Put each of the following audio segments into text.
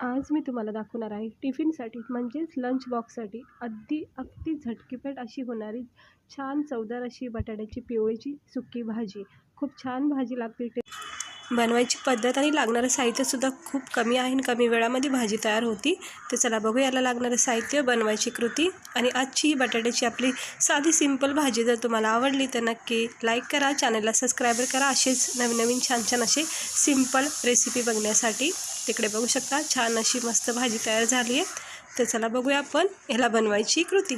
आज मी तुम्हाला दाखवणार आहे टिफिनसाठी म्हणजेच लंच बॉक्ससाठी अगदी अगदी झटकीपेट अशी होणारी छान चवदार अशी बटाट्याची पिवळीची सुकी भाजी. खूप छान भाजी लागते. टे बनवायची पद्धत आणि लागणारं साहित्यसुद्धा खूप कमी आहे आणि कमी वेळामध्ये भाजी तयार होती. तर चला बघू याला लागणारं साहित्य बनवायची कृती आणि आजची ही बटाट्याची आपली साधी सिंपल भाजी जर तुम्हाला आवडली तर नक्की लाईक करा चॅनलला सबस्क्रायबर करा. असेच नवीन नवीन छान छान असे सिंपल रेसिपी बघण्यासाठी. तिकडे बघू शकता. छान अशी मस्त भाजी तयार झाली आहे. तर चला बघूया आपण ह्याला बनवायची कृती.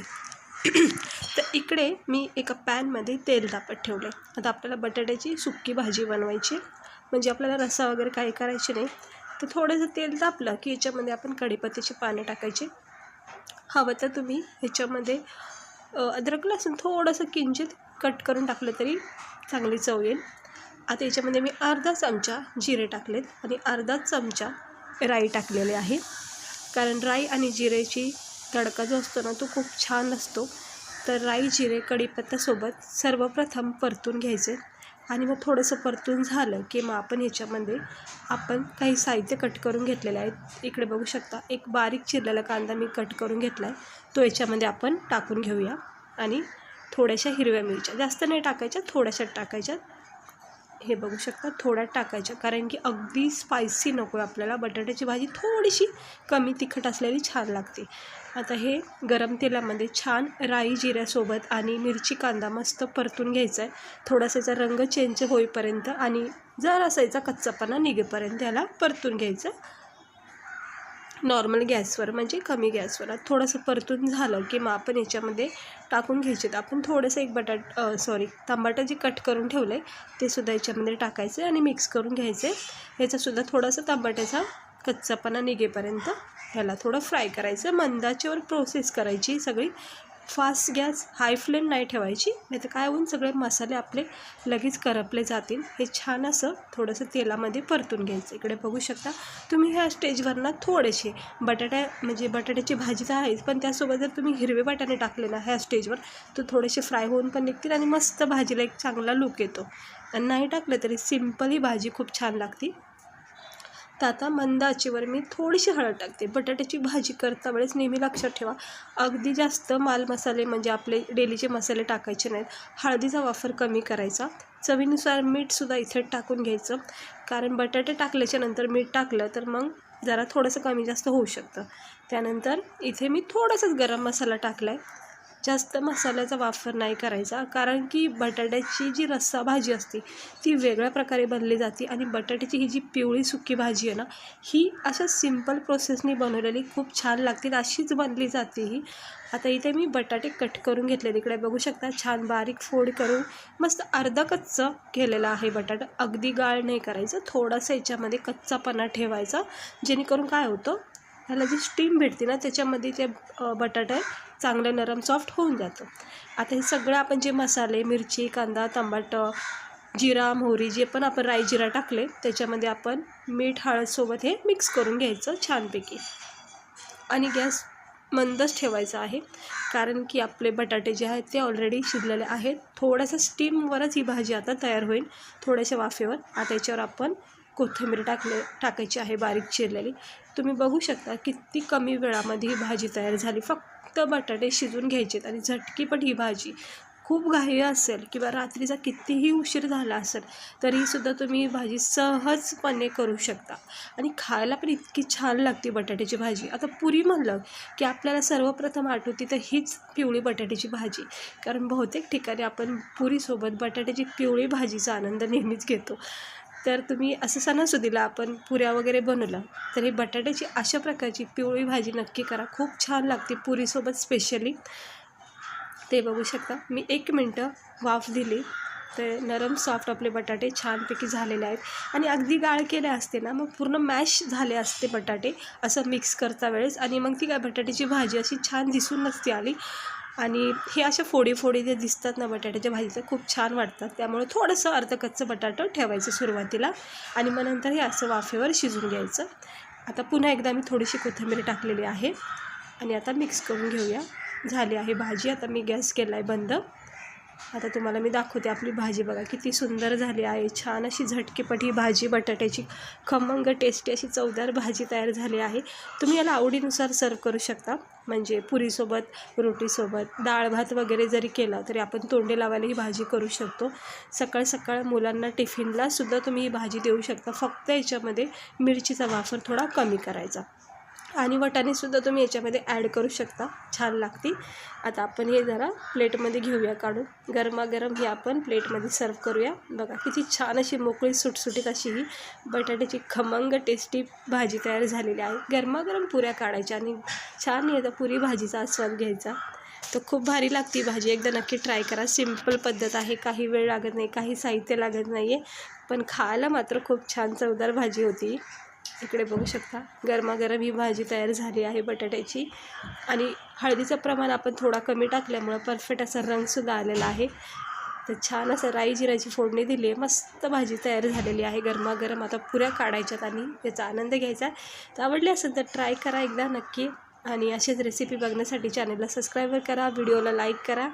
तर इकडे मी एका पॅनमध्ये तेल तापत ठेवलं आहे आता आपल्याला बटाट्याची सुक्की भाजी बनवायची आहे. म्हणजे आपल्याला रस्सा वगैरे काही करायचे नाही. तर थोडंसं तेल तापलं की याच्यामध्ये आपण कढीपत्त्याची पानं टाकायचे. हवं तर तुम्ही ह्याच्यामध्ये अद्रक लसूण थोडंसं किंचित कट करून टाकलं तरी चांगली चव येईल. आता याच्यामध्ये मी अर्धा चमचा जिरे टाकलेत आणि अर्धा चमचा राई टाकलेले आहे. कारण राई आणि जिरेची तडका जो असतो ना तो खूप छान असतो. तर राई जिरे कढीपत्त्यासोबत सर्वप्रथम परतून घ्यायचे. आणि मग थोडंसं परतून झालं की मग आपण ह्याच्यामध्ये आपण काही साहित्य कट करून घेतलेलं आहे इकडे बघू शकता एक बारीक चिरलेला कांदा मी कट करून घेतला आहे तो याच्यामध्ये आपण टाकून घेऊया. आणि थोड्याशा हिरव्या मिरच्या जास्त नाही टाकायच्या थोड्याशा टाकायच्या. हे बघू शकता थोड्यात टाकायच्या. कारण की अगदी स्पायसी नको आहे आपल्याला. बटाट्याची भाजी थोडीशी कमी तिखट असलेली छान लागते. आता हे गरम तेलामध्ये छान राई जिऱ्यासोबत आणि मिरची कांदा मस्त परतून घ्यायचा आहे. थोडासा याचा रंग चेंज होईपर्यंत आणि जरासा असायचा कच्चापणा निघेपर्यंत याला परतून घ्यायचं. नॉर्मल गॅसवर म्हणजे कमी गॅसवर. थोडंसं परतून झालं की मग आपण याच्यामध्ये टाकून घ्यायचे तर आपण थोडंसं एक बटाट सॉरी टमाटर जे कट करून ठेवलं आहे ते सुद्धा याच्यामध्ये टाकायचं आणि मिक्स करून घ्यायचे. याचासुद्धा थोडासा टमाट्याचा कच्चापणा निघेपर्यंत ह्याला थोडं फ्राय करायचं. मंदाच्यावर प्रोसेस करायची सगळी. फास्ट गॅस हाय फ्लेम नाही ठेवायची नाही तर काय होऊन सगळे मसाले आपले लगेच करपले जातील. हे छान असं थोडंसं तेलामध्ये परतून घ्यायचं. इकडे बघू शकता तुम्ही ह्या स्टेजवर ना थोडेसे बटाट्या म्हणजे बटाट्याची भाजी तर आहेच पण त्यासोबत जर तुम्ही हिरवे बटाणे टाकले ना ह्या स्टेजवर तर थोडेसे फ्राय होऊन पण निघतील आणि मस्त भाजीला एक चांगला लुक येतो. आणि नाही टाकलं तरी सिंपल ही भाजी खूप छान लागते. तर आता मंद आचेवर मी थोडीशी हळद टाकते. बटाट्याची भाजी करता वेळेस नेहमी लक्षात ठेवा. अगदी जास्त माल मसाले म्हणजे आपले डेलीचे मसाले टाकायचे नाहीत. हळदीचा वापर कमी करायचा. चवीनुसार मीठसुद्धा इथे टाकून घ्यायचं. कारण बटाटे टाकल्याच्या नंतर मीठ टाकलं तर मग जरा थोडंसं कमी जास्त होऊ शकतं. त्यानंतर इथे मी थोडासाच गरम मसाला टाकला आहे जास्त मसाल्याचा वापर नाही करायचा. कारण की बटाट्याची जी रस्सा भाजी असते ती वेगळ्या प्रकारे बनली जाते आणि बटाट्याची ही जी पिवळी सुकी भाजी आहे ना ही अशा सिंपल प्रोसेसनी बनवलेली खूप छान लागते. अशीच बनली जाते ही. आता इथे मी बटाटे कट करून घेतले इकडे बघू शकता छान बारीक फोड करून मस्त अर्धा कच्चं केलेलं आहे बटाटा. अगदी गाळ नाही करायचं. थोडासा याच्यामध्ये कच्चापणा ठेवायचा. जेणेकरून काय होतं ह्याला जी स्टीम भेटते ना त्याच्यामध्ये ते बटाटा चांगलं नरम सॉफ्ट होऊन जातं. आता हे सगळं आपण जे मसाले मिरची कांदा टमाटर जिरा मोहरी जे पण आपण राई जिरा टाकले त्याच्यामध्ये आपण मीठ हळदसोबत हे मिक्स करून घ्यायचं छानपैकी. आणि गॅस मंदच ठेवायचा आहे कारण की आपले बटाटे जे आहेत ते ऑलरेडी शिजलेले आहेत. थोड्याशा स्टीमवरच ही भाजी आता तयार होईल थोड्याशा वाफेवर. आता याच्यावर आपण कोथिंबीर टाकले टाकायची आहे बारीक चिरलेली. तुम्ही बघू शकता किती कमी वेळामध्ये ही भाजी तयार झाली. फक्त बटाटे शिजून घ्यायचेत आणि झटकीपट ही भाजी खूप घाई असेल किंवा रात्रीचा कितीही उशीर झाला असेल तरीसुद्धा तुम्ही ही भाजी सहजपणे करू शकता. आणि खायला पण इतकी छान लागते बटाट्याची भाजी. आता पुरी म्हणलं की आपल्याला सर्वप्रथम आठवते तर हीच पिवळी बटाट्याची भाजी. कारण बहुतेक ठिकाणी आपण पुरीसोबत बटाट्याची पिवळी भाजीचा आनंद नेहमीच घेतो. तर तुम्ही असं सणासुदीला आपण पुऱ्या वगैरे बनवलं तर ही बटाट्याची अशा प्रकारची पिवळी भाजी नक्की करा. खूप छान लागते पुरीसोबत स्पेशली ते बघू शकता. मी एक मिनटं वाफ दिली. तर नरम सॉफ्ट आपले बटाटे छानपैकी झालेले आहेत. आणि अगदी गाळ केले असते ना मग पूर्ण मॅश झाले असते बटाटे. असं मिक्स करता वेळेस. आणि मग ती काय बटाट्याची भाजी अशी छान दिसून नसते आली. आणि हे अशा फोडी फोडी जे दिसतात ना बटाट्याच्या भाजीचं खूप छान वाटतात. त्यामुळे थोडंसं अर्धकच्चं बटाटं ठेवायचं सुरुवातीला आणि मग नंतर हे असं वाफेवर शिजून घ्यायचं. आता पुन्हा एकदा मी थोडीशी कोथिंबीर टाकलेली आहे आणि आता मिक्स करून घेऊया. झाली आहे भाजी आता मी गॅस केला आहे बंद. आता तुम्हाला मी दाखवते आपली भाजी बघा किती सुंदर झाली आहे छान अशी झटकीपट ही भाजी बटाट्याची खमंग टेस्टी अशी चवदार भाजी तयार झाली आहे. तुम्ही याला आवडीनुसार सर्व करू शकता. म्हणजे पुरीसोबत रोटीसोबत डाळ भात वगैरे जरी केला तरी आपण तोंडे लावायला ही भाजी करू शकतो. सकाळ सकाळ मुलांना टिफिनलासुद्धा तुम्ही ही भाजी देऊ शकता. फक्त याच्यामध्ये मिरचीचा वापर थोडा कमी करायचा. आणि वटाणेसुद्धा तुम्ही याच्यामध्ये ॲड करू शकता. छान लागते आता आपण हे जरा प्लेटमध्ये घेऊया काढून. गरमागरम ही आपण प्लेटमध्ये सर्व करूया. बघा किती छान अशी मोकळी सुटसुटीत अशी ही बटाट्याची खमंग टेस्टी भाजी तयार झालेली आहे. गरमागरम पुऱ्या काढायच्या आणि छान याचा पुरी भाजीचा आस्वाद घ्यायचा. तर खूप भारी लागते भाजी. एकदा नक्की ट्राय करा. सिंपल पद्धत आहे. काही वेळ लागत नाही. काही साहित्य लागत नाही आहे पण खायला मात्र खूप छान चवदार भाजी होती. इकडे बघू शकता. गरमागरम ही भाजी तयार झाली आहे बटाट्याची. आणि हळदीचं प्रमाण आपण थोडा कमी टाकल्यामुळं परफेक्ट असा रंगसुद्धा आलेला आहे. तर छान असं राई जिराची फोडणी दिली आहे. मस्त भाजी तयार झालेली आहे गरमागरम. आता पुऱ्या काढायच्यात आणि याचा आनंद घ्यायचा. तर आवडली असेल तर ट्राय करा एकदा नक्की. आणि अशीच रेसिपी बघण्यासाठी चॅनलला सबस्क्राईब करा. व्हिडिओला लाईक करा.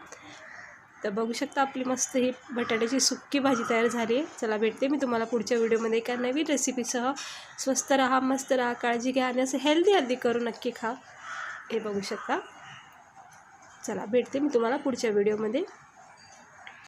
तर बघू शकता आपली मस्त ही बटाट्याची सुक्की भाजी तयार झाली आहे. चला भेटते मी तुम्हाला पुढच्या व्हिडिओमध्ये एका नवीन रेसिपीसह. स्वस्त राहा मस्त राहा काळजी घ्या आणि असं हेल्दी हेल्दी करू नक्की खा. हे बघू शकता. चला भेटते मी तुम्हाला पुढच्या व्हिडिओमध्ये.